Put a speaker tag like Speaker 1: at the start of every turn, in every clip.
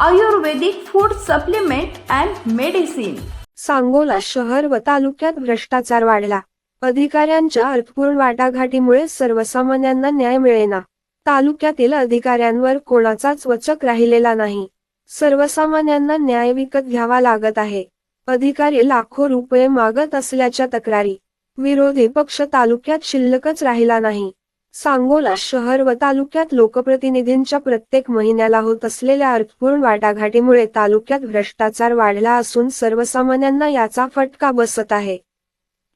Speaker 1: Ayurvedic food supplement and medicine.
Speaker 2: Sangola शहर व तालुक्यात भ्रष्टाचार वाढला. अधिकाऱ्यांच्या अर्थपूर्ण वाटाघाटीमुळे सर्वसामान्यांना न्याय मिळेना. तालुक्यातील अधिकाऱ्यांवर कोणाचाच वचक राहिलेला नाही. सर्वसामान्यांना न्याय विकत घ्यावा लागत आहे. अधिकारी लाखो रुपये मागत असल्याच्या तक्रारी. विरोधी पक्ष तालुक्यात शिल्लकच राहिला नाही. सांगोला शहर व तालुक्यात लोकप्रतिनिधींच्या प्रत्येक महिन्याला होत असलेल्या अर्थपूर्ण वाटाघाटीमुळे तालुक्यात भ्रष्टाचार वाढला असून सर्वसामान्यांना याचा फटका बसत आहे.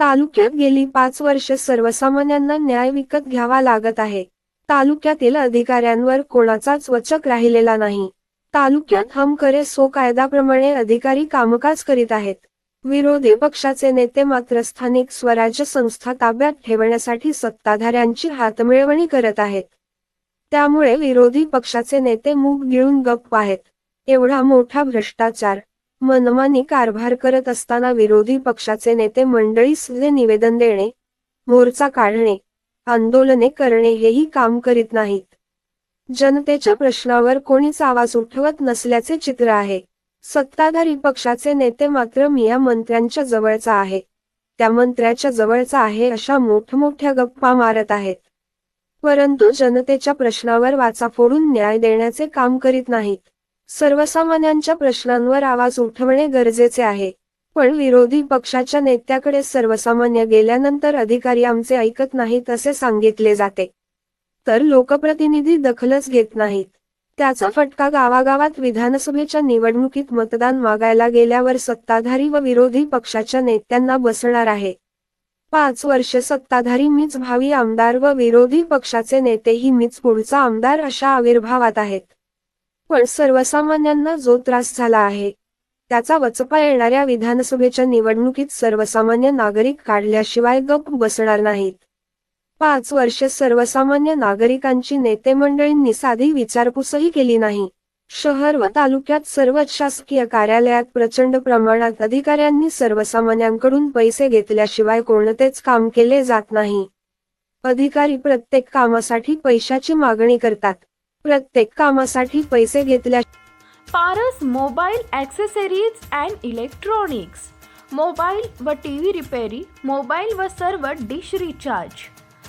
Speaker 2: तालुक्यात गेली पाच वर्षे सर्वसामान्यांना न्याय विकत घ्यावा लागत आहे. तालुक्यातील अधिकाऱ्यांवर कोणाचाच वचक राहिलेला नाही. तालुक्यात हम करे सो कायद्याप्रमाणे अधिकारी कामकाज करीत आहेत. विरोधी पक्षाचे नेते मात्र स्थानिक स्वराज्य संस्था ताब्यात ठेवण्यासाठी सत्ताधाऱ्यांची हातमिळवणी करत आहेत. त्यामुळे विरोधी पक्षाचे नेते मूग गिळून गप्प आहेत. एवढा मोठा भ्रष्टाचार मनमानी कारभार करत असताना विरोधी पक्षाचे नेते मंडळीस निवेदन देणे मोर्चा काढणे आंदोलने करणे हेही काम करीत नाहीत. जनतेच्या प्रश्नावर कोणीच आवाज उठवत नसल्याचे चित्र आहे. सत्ताधारी पक्षाचे नेते मात्र मी या मंत्र्यांच्या जवळचा आहे. त्या मंत्र्याच्या जवळचा आहे अशा मोठमोठ्या गप्पा मारत आहेत. परंतु जनतेच्या प्रश्नावर वाचा फोडून न्याय देण्याचे काम करीत नाहीत. सर्वसामान्यांच्या प्रश्नांवर आवाज उठवणे गरजेचे आहे. पण विरोधी पक्षाच्या नेत्याकडे सर्वसामान्य गेल्यानंतर अधिकारी आमचे ऐकत नाहीत असे सांगितले जाते. तर लोकप्रतिनिधी दखलच घेत नाहीत. त्याचा फटका गावागावात विधानसभेच्या निवडणुकीत मतदान मागायला गेल्यावर सत्ताधारी व विरोधी पक्षाच्या नेत्यांना बसणार आहे. पाच वर्ष सत्ताधारी मीच भावी आमदार व विरोधी पक्षाचे नेतेही मीच पुढचा आमदार अशा आविर्भावात आहेत. पण सर्वसामान्यांना जो त्रास झाला आहे त्याचा वचपा येणाऱ्या विधानसभेच्या निवडणुकीत सर्वसामान्य नागरिक काढल्याशिवाय गप बसणार नाहीत. पाच वर्ष सर्वसामान्य नागरिकांची नेते मंडळींनी साधी विचारपूसही केली नाही. शहर व तालुक्यात सर्वच शासकीय कार्यालयात प्रचंड प्रमाणात अधिकाऱ्यांनी सर्वसामान्यांकडून पैसे घेतल्याशिवाय कोणतेच काम केले जात नाही. अधिकारी प्रत्येक कामासाठी पैशाची मागणी करतात. प्रत्येक कामासाठी पैसे घेतल्या
Speaker 1: Paras mobile accessories and electronics. Mobile व टी व्ही रिपेरी मोबाईल व सर्व डिश रिचार्ज.